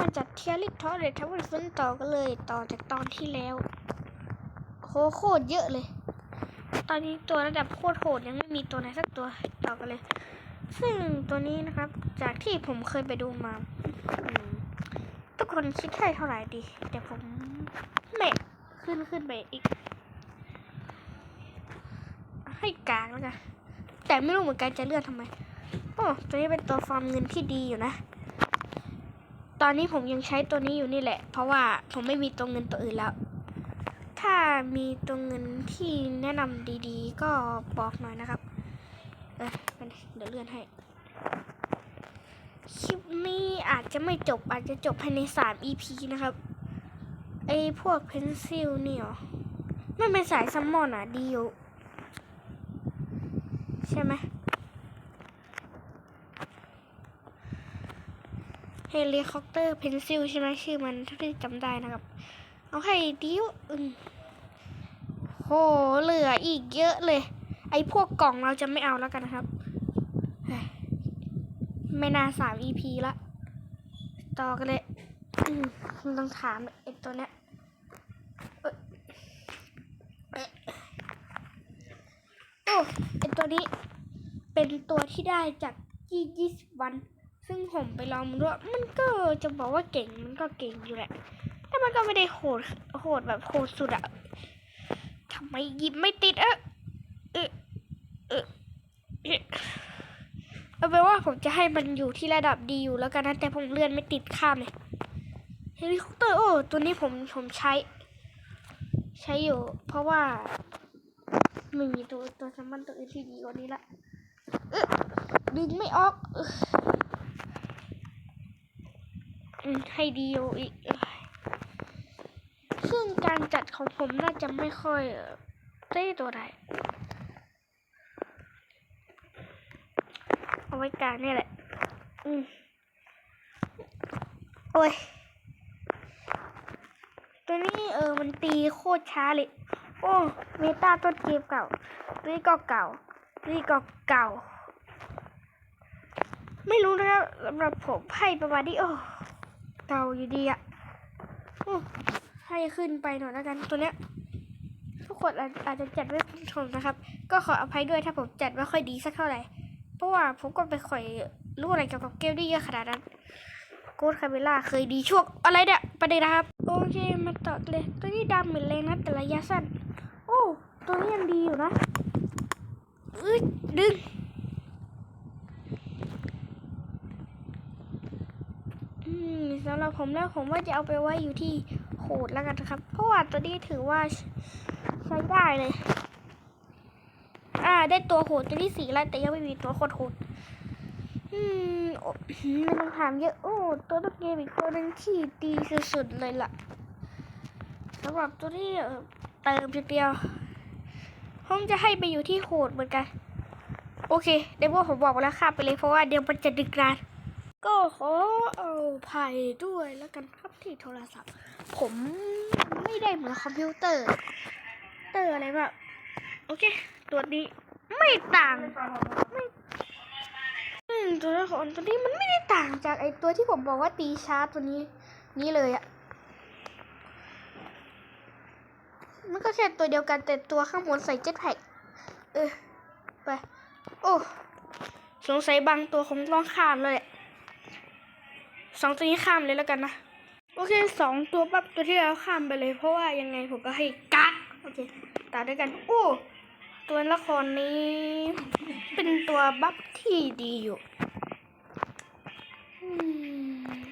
มาจัดเทียริทอร์เรททับเบินต่อกันเลย ต่อจากตอนที่แล้วโหโคตรเยอะเลย ตอนนี้ตัวระดับโคตรโหดยังไม่มีตัวไหนสักตัวต่อกันเลย ซึ่งตัวนี้นะครับ จากที่ผมเคยไปดูมา ทุกคนคิดให้เท่าไหร่ดี แต่ผมไม่ขึ้นขึ้นไปอีก ให้กลางแล้วกันแต่ไม่รู้เหมือนกันจะเลื่อนทำไมโอ้ตัวนี้เป็นตัวฟาร์มเงินที่ดีอยู่นะ ตอนนี้ผมยังใช้ตัวนี้อยู่นี่แหละ เพราะว่าผมไม่มีตัวเงินตัวอื่นแล้ว ถ้ามีตัวเงินที่แนะนำดีๆ ก็บอกหน่อยนะครับ เออเดี๋ยวเลื่อนให้ คลิปนี้อาจจะไม่จบอาจจะจบภายในสาม EP นะครับ ไอพวกเพนซิลนี่หรอมันเป็นสายซัมมอนอะดีอยู่ใช่ไหม ฮลิคอปเตอร์เพนซิลใช่ไหมชื่อมันเท่าที่จำได้นะครับ เอาให้ดิวโหเหลืออีกเยอะเลย ไอพวกกล่องเราจะไม่เอาแล้วกันนะครับ ไม่น่าสาม EP ละ ต่อกันเลยต้องถามไอตัวเนี้ยเอ้ยเอ้ยโอ้ไอตัวนี้เป็นตัวที่ได้จากยี่ยี่สิบวัน ซึ่งผมไปลองมันด้วยมันก็จะบอกว่าเก่งมันก็เก่งอยู่แหละ แต่มันก็ไม่ได้โหดโหดแบบโหดสุดอะทำไมยิบไม่ติดเอะเอะเอะเอเอาเป็นว่าผมจะให้มันอยู่ที่ระดับดีอยู่แล้วกันนะแต่ผมเลื่อนไม่ติดข้ามเลยเฮลิคอปเตอร์โอ้ตัวนี้ผมผมใช้ ใช้อยู่ เพราะว่าไม่มีตัวตัวสมันตัวอื่นที่ดีกว่านี้ละดึงไม่ออกอ ให้ดีอยู่อีก ซึ่งการจัดของผมน่าจะไม่ค่อยเอ่อได้ตัวใดเอาไว้กางนี่แหละ อืมโอ้ย ตัวนี้เออมันตีโคตรช้าเลย โอ้ เมตาต้นเกมเก่า นี่ก็เก่า นี่ก็เก่า ไม่รู้นะครับสำหรับผมให้ประมาณนี้โอ้ เก่าอยู่ดีอะให้ขึ้นไปหน่อยแล้วกันตัวเนี้ยทุกคนอาจจะจัดไม่ถูกนะครับ ก็ขออภัยด้วยถ้าผมจัดไม่ค่อยดีสักเท่าไหร่ เพราะว่าผมก็ไม่ค่อยรู้อะไรเกี่ยวกับเกมได้เยอะขนาดนั้นโกดคาเมล่าเคยดีช่วงอะไรเนี่ยประเด็นนะครับ โอเคมาต่อเลย ตัวนี้ดำเหมือนเลยนะแต่ระยะสั้น โอ้ ตัวนี้ยังดีอยู่นะอ้ยดึง อืม สำหรับผมแล้วผมว่าจะเอาไปไว้อยู่ที่โหดแล้วกันนะครับ เพราะว่าตัวนี้ถือว่าใช้ได้เลย อ่า ได้ตัวโหดตัวที่สี่แล้วแต่ยังไม่มีตัวโคตรโหดอืมอ้ไม่ต้องถามเยอะโอ้ตัวต้นเกมอีกตัวหนึงที่ดีสุดๆเลยล่ะสำหรับตัวที่เอ่อเติมเดียวผมจะให้ไปอยู่ที่โหดเหมือนกัน โอเคเดี๋ยวผมบอกไปแล้วข้ามไปเลยเพราะว่าเดี๋ยวมันจะดึกนาน ก็ขอเอาภัยด้วยแล้วกันครับที่โทรศัพท์ ผมไม่ได้เหมือนคอมพิวเตอร์ เตอร์อะไรแบบโอเค ตัวนี้ไม่ต่างไม่อืมตัวละครตัวนี้มันไม่ได้ต่างจากไอตัวที่ผมบอกว่าตีชาร์จตัวนี้ นี้เลยอะมันก็แค่ตัวเดียวกันแต่ตัวข้างบนใส่เจ็ตแพ็กเออไป โอ้ สงสัยบางตัวคงต้องขามเลยแหละ สองตัวนี้ข้ามเลยแล้วกันนะ โอเคสองตัวปั๊บตัวที่แล้วข้ามไปเลย เพราะว่ายังไงผมก็ให้กักโอเคตามด้วยกัน โอ้ ตัวละครนี้ เป็นตัวบัฟที่ดีอยู่อ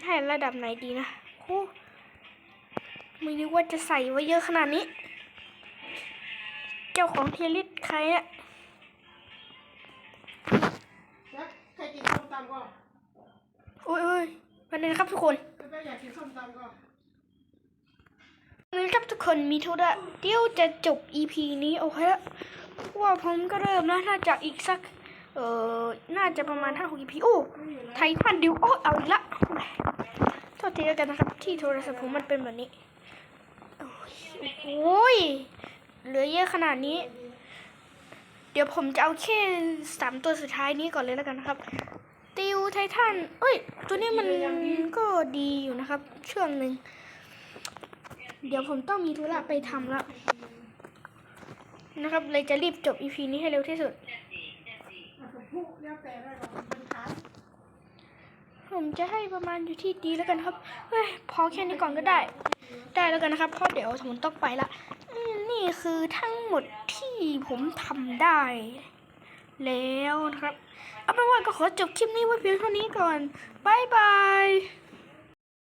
ให้ระดับไหนดีนะโอ้ไม่นึกว่าจะใส่ไว้เยอะขนาดนี้ เจ้าของเทลิสใครอะแล้วใครกินส้มตำก็โอ้ยโอ้ย วันนี้นะครับทุกคนวันนี้ครับทุกคนมีธุระเดี๋ยวจะจบ EP นี้โอเคแล้วเพราะว่าผมก็เริ่มนะน่าจะอีกสัก เอ่อ น่าจะประมาณ5 6 EP โอ้ไททันดิวโอ้เอาอีกละโทษทีแล้วกันนะครับ ที่โทรศัพท์ผมมันเป็นแบบนี้โอ้ยเหลือเยอะขนาดนี้ เดี๋ยวผมจะเอาแค่สามตัวสุดท้ายนี้ก่อนเลยแล้วกันนะครับ ติวไททันเอ้ย ตัวนี้มันก็ดีอยู่นะครับ ช่วงหนึ่ง เดี๋ยวผมต้องมีธุระไปทำแล้ว นะครับ เลยจะรีบจบ EP นี้ให้เร็วที่สุด ผมจะให้ประมาณอยู่ที่ดีแล้วกันครับ เฮ้ย พอแค่นี้ก่อนก็ได้ ได้แล้วกันนะครับ เพราะเดี๋ยวผมต้องไปละ นี่คือทั้งหมดที่ผมทำได้ แล้วนะครับ เอาเป็นว่าก็ขอจบคลิปนี้ไว้เพียงเท่านี้ก่อน บ๊ายบาย